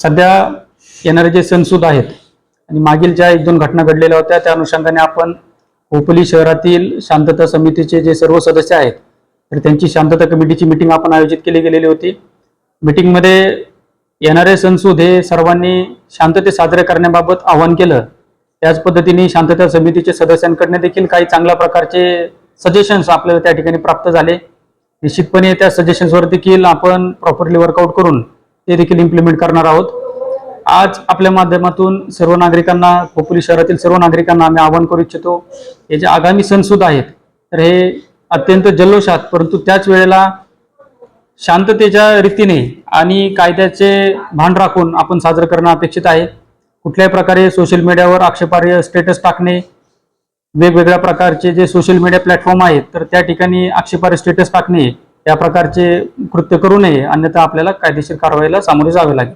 सध्या येणारे जे सणसूद आहेत आणि मागील ज्या एक दोन घटना घडलेल्या होत्या त्या अनुषंगाने आपण खोपोली शहरातील शांतता समितीचे जे सर्व सदस्य आहेत तर त्यांची शांतता कमिटीची मिटिंग आपण आयोजित केली गेलेली होती. मिटिंगमध्ये येणारे सणसूद हे सर्वांनी शांतते साजरे करण्याबाबत आवाहन केलं. त्याच पद्धतीने शांतता समितीच्या सदस्यांकडनं देखील काही चांगल्या प्रकारचे सजेशन्स आपल्याला त्या ठिकाणी प्राप्त झाले. निश्चितपणे त्या सजेशन्सवर देखील आपण प्रॉपरली वर्कआउट करून ते देखील इम्प्लिमेंट करणार आहोत. आज आपल्या माध्यमातून सर्व नागरिकांना खोपोली शहरातील सर्व नागरिकांना आम्ही आवाहन करू इच्छितो हे जे आगामी सणसुद्धा आहेत तर हे अत्यंत जल्लोषात परंतु त्याच वेळेला शांततेच्या रीतीने आणि कायद्याचे भान राखून आपण साजरं करणं अपेक्षित आहे. कुठल्याही प्रकारे सोशल मीडियावर आक्षेपार्ह स्टेटस टाकणे वेगवेगळ्या प्रकारचे जे सोशल मीडिया प्लॅटफॉर्म आहेत तर त्या ठिकाणी आक्षेपार्ह स्टेटस टाकणे या प्रकारचे कृत्य करू नये. अन्यथा आपल्याला कायदेशीर कारवाईला सामोरे जावे लागेल.